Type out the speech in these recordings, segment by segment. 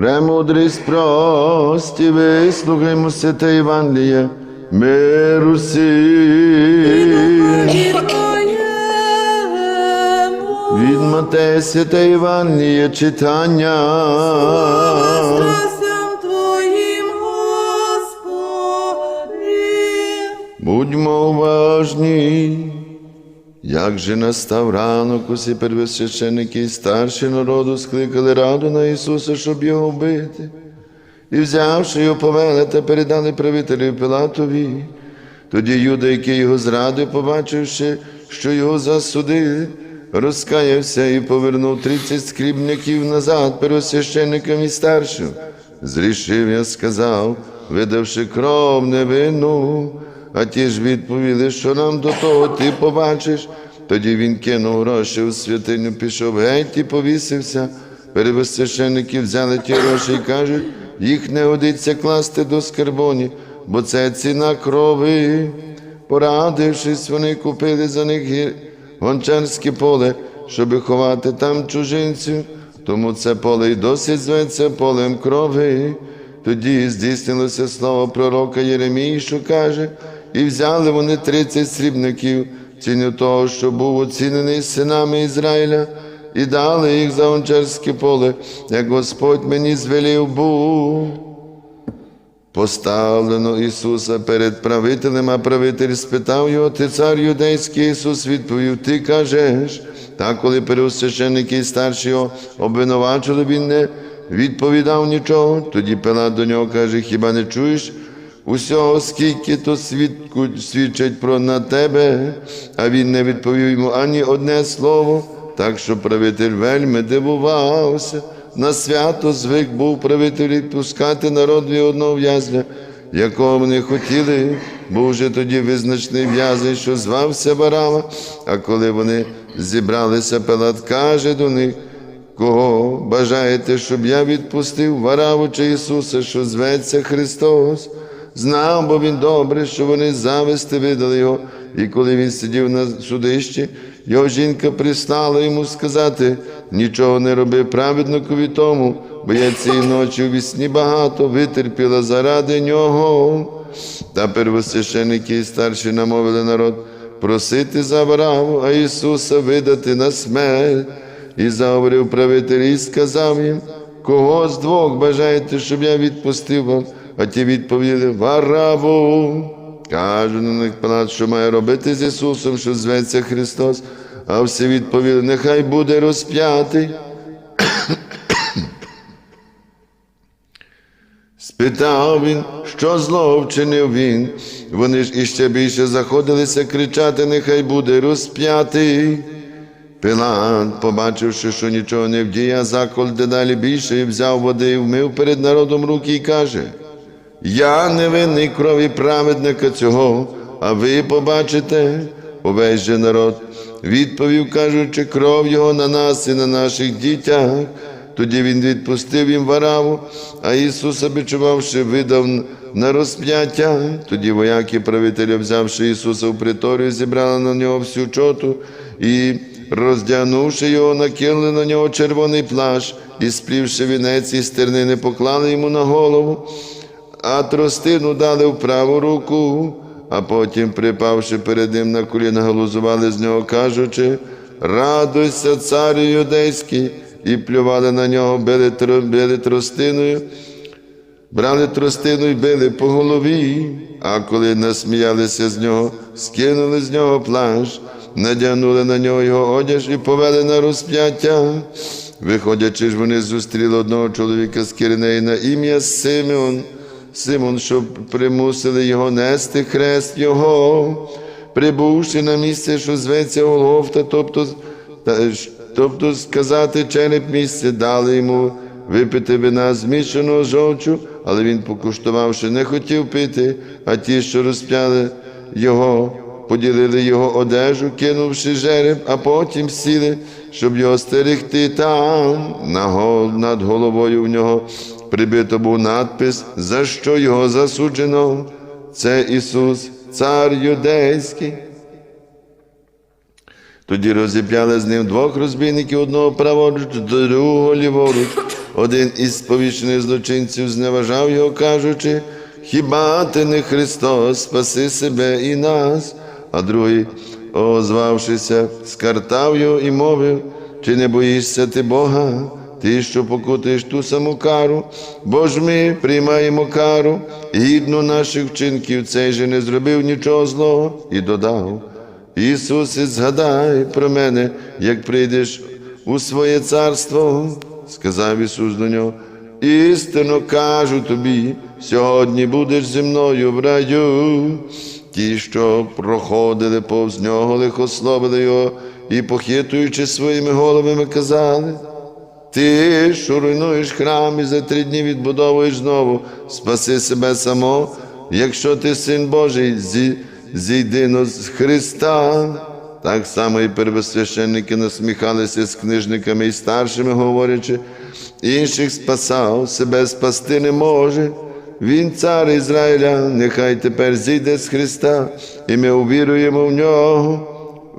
Премудрість прості, вислухаймо святе Євангеліє, миру всім. Від Матея святе Євангеліє читання. Твоїм, Господи. Будьмо уважні. Як же настав ранок, усі первосвященники і старші народу скликали раду на Ісуса, щоб його вбити. І взявши його, повели та передали правителю Пилатові. Тоді Юда, який його зрадив, побачивши, що його засудили, розкаявся і повернув тридцять скрібників назад первосвященникам і старшим. Зрішив я сказав, видавши кров невинну, а ті ж відповіли, що нам до того ти побачиш. Тоді він кинув гроші у святиню, пішов геть і повісився. Первосвященники взяли ті гроші і кажуть, їх не годиться класти до скарбоні, бо це ціна крови. Порадившись, вони купили за них гончарське поле, щоби ховати там чужинців, тому це поле й досі зветься полем крови. Тоді здійснилося слово пророка Єремії, що каже, і взяли вони тридцять срібників, ціню того, що був оцінений синами Ізраїля, і дали їх за гончарське поле, як Господь мені звелів був. Поставлено Ісуса перед правителем, а правитель спитав його, ти цар юдейський Ісус відповів, ти кажеш. Та коли первосвященники і старші його обвинувачили, він не відповідав нічого. Тоді Пилат до нього каже, хіба не чуєш усього, скільки то свідку свідчать про на тебе, а він не відповів йому ані одне слово, так що правитель вельми дивувався. На свято звик був правитель відпускати народові одного в'язня, якого вони хотіли, був вже тоді визначний в'язень, що звався Барава. А коли вони зібралися, Пилат каже до них, кого бажаєте, щоб я відпустив Вараву чи Ісуса, що зветься Христос? Знав, бо він добре, що вони зависти видали його. І коли він сидів на судищі, його жінка пристала йому сказати, нічого не роби праведникові тому, бо я цієї ночі у вісні багато витерпіла заради нього. Та первосвященники і старші намовили народ просити за Вараву, а Ісуса видати на смерть. І заговорив правитель і сказав їм, кого з двох бажаєте, щоб я відпустив вам? А ті відповіли Вараву. Каже на них Пилат, що має робити з Ісусом, що зветься Христос. А всі відповіли, нехай буде розп'ятий. Спитав він, що зло вчинив він. Вони ж іще більше заходилися кричати, нехай буде розп'ятий. Пилат, побачивши, що нічого не вдіє, закол дедалі більше, і взяв води і вмив перед народом руки і каже: Я не винний крові праведника цього, а ви побачите, увесь же народ відповів, кажучи, кров його на нас і на наших дітях. Тоді він відпустив їм вараву, а Ісуса, бичувавши, видав на розп'яття. Тоді вояки правителя, взявши Ісуса в приторію, зібрали на нього всю чоту і, роздягнувши його, накинули на нього червоний плащ і, сплівши вінець і стернини, поклали йому на голову, а тростину дали в праву руку, а потім, припавши перед ним на коліна, галузували з нього, кажучи, радуйся, царю юдейський, і плювали на нього, били, били тростиною, брали тростину і били по голові, а коли насміялися з нього, скинули з нього плащ, надягнули на нього його одяж і повели на розп'яття. Виходячи ж, вони зустріли одного чоловіка з Киринеї на ім'я Симеон. Симон, щоб примусили його нести хрест його, прибувши на місце, що зветься Голгофта, тобто, та- тобто сказати череп місце, дали йому випити вина змішаного жовчу, але він, покуштувавши, не хотів пити, а ті, що розп'яли його, поділили його одежу, кинувши жереб, а потім сіли, щоб його стерегти там. Над головою в нього прибито був надпис, за що його засуджено. Це Ісус, цар юдейський. Тоді розіп'яли з ним двох розбійників, одного праворуч, другого ліворуч. Один із сповіщених злочинців зневажав його, кажучи, хіба ти не Христос, спаси себе і нас? А другий, озвавшися, скартав його і мовив, чи не боїшся ти Бога? Ти, що покутаєш ту саму кару, бо ж ми приймаємо кару, гідно наших вчинків, цей же не зробив нічого злого і додав. Ісусе, згадай про мене, як прийдеш у своє царство, сказав Ісус до нього. Істинно кажу тобі, сьогодні будеш зі мною в раю. Ті, що проходили повз нього, лихословили його і, похитуючи своїми головами, казали. Ти, що руйнуєш храм і за три дні відбудовуєш знову, спаси себе само, якщо ти син Божий, зі, зійди з Христа. Так само і первосвященники насміхалися з книжниками і старшими, говорячи, інших спасав, себе спасти не може. Він цар Ізраїля, нехай тепер зійде з Христа, і ми увіруємо в нього.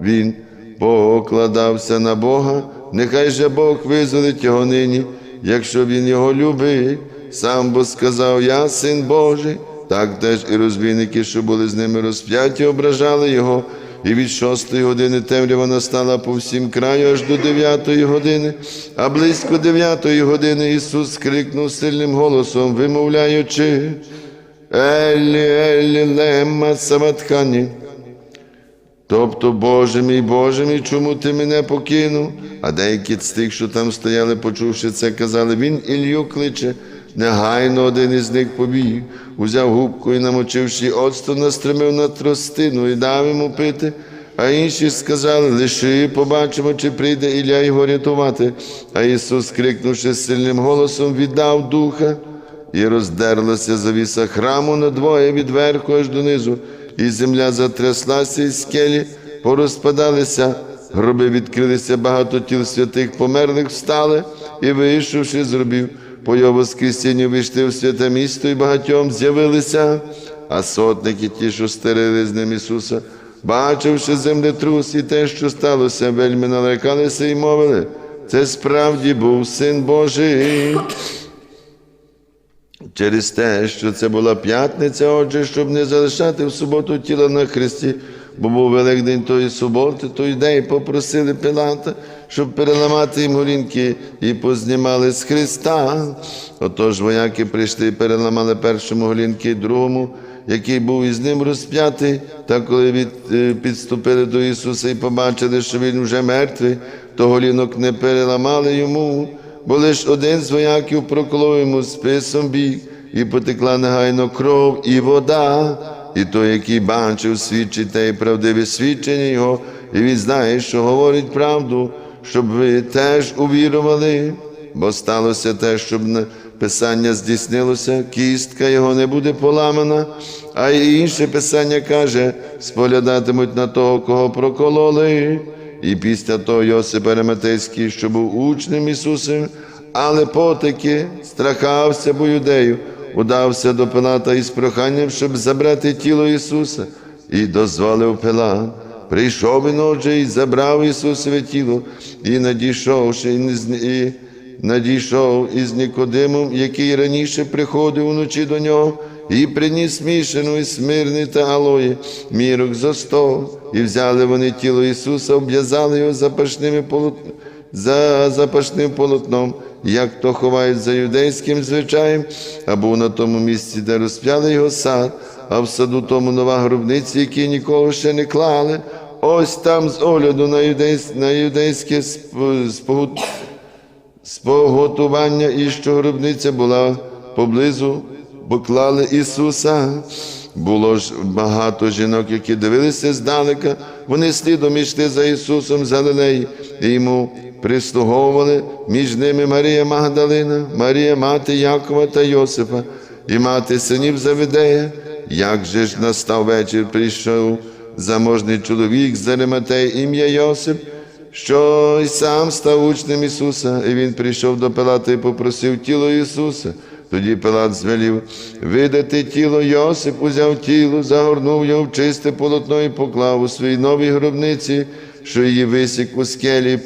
Він покладався на Бога, нехай же Бог визволить його нині, якщо він його любить. Сам бо сказав, я син Божий, так теж і розбійники, що були з ними розп'яті, ображали його. І від шостої години темрява настала по всім краю аж до дев'ятої години, а близько дев'ятої години Ісус скрикнув сильним голосом, вимовляючи, Елі, Елі, лемма саматхані. Тобто, Боже мій, Боже мій, чому ти мене покинув? А деякі з тих, що там стояли, почувши це, казали, він Ілью кличе. Негайно один із них побіг, узяв губку і, намочивши оцту, настримив на тростину і дав йому пити. А інші сказали, лиши, побачимо, чи прийде Ілля його рятувати. А Ісус, крикнувши сильним голосом, віддав духа, і роздерлася завіса храму надвоє від верху аж донизу, і земля затряслася, і скелі порозпадалися, гроби відкрилися, багато тіл святих померлих встали, і, вийшовши, зробив по його воскресінню вийшли в святе місто, і багатьом з'явилися, а сотники ті, що стерили з ним Ісуса, бачивши землетрус і те, що сталося, вельми налякалися і мовили, це справді був Син Божий. Через те, що це була п'ятниця, отже, щоб не залишати в суботу тіла на Христі, бо був Великдень тої суботи, то юдеї попросили Пилата, щоб переламати їм голінки і познімали з Христа. Отож вояки прийшли і переламали першому голінки, другому, який був із ним розп'ятий. Та коли від, е, підступили до Ісуса і побачили, що Він вже мертвий, то голінок не переламали йому бо лиш один з вояків проколов йому списом біг, і потекла негайно кров і вода, і той, який бачив, свідчить те і правдиве свідчення Його, і він знає, що говорить правду, щоб ви теж увірували, бо сталося те, щоб Писання здійснилося, кістка його не буде поламана, а й інше писання каже, споглядатимуть на того, кого прокололи. І після того Йосип Ариматейський, що був учнем Ісусом, але потаки страхався бо юдею, удався до Пилата із проханням, щоб забрати тіло Ісуса, і дозволив Пилат. Прийшов він отже і забрав Ісусове тіло, і надійшовши, і надійшов із Нікодимом, який раніше приходив уночі до нього, і приніс мішану смирний та алої, мірок за сто, і взяли вони тіло Ісуса, обв'язали його запашними полот... за запашним полотном, як то ховають за юдейським звичаєм, а був на тому місці, де розп'яли його сад, а в саду тому нова гробниця, які нікого ще не клали. Ось там з огляду на, юдейсь... на юдейське споготування і що гробниця була поблизу, бо клали Ісуса. Було ж багато жінок, які дивилися здалека, вони слідом йшли за Ісусом з Галилеї, і йому прислуговували між ними Марія Магдалина, Марія, мати Якова та Йосипа, і мати синів Завидея. Як же ж настав вечір, прийшов заможний чоловік з Ариматей, ім'я Йосип, що й сам став учнем Ісуса, і він прийшов до Пилата і попросив тіло Ісуса. Тоді Пилат звелів видати тіло Йосип, узяв тіло, загорнув його в чисте полотно і поклав у своїй новій гробниці, що її висік у скелі,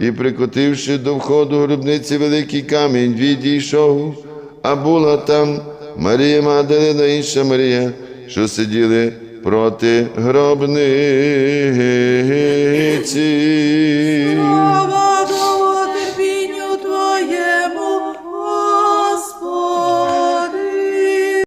і, прикотивши до входу гробниці великий камінь, відійшов, а була там Марія Магдалина, інша Марія, що сиділи проти гробниці.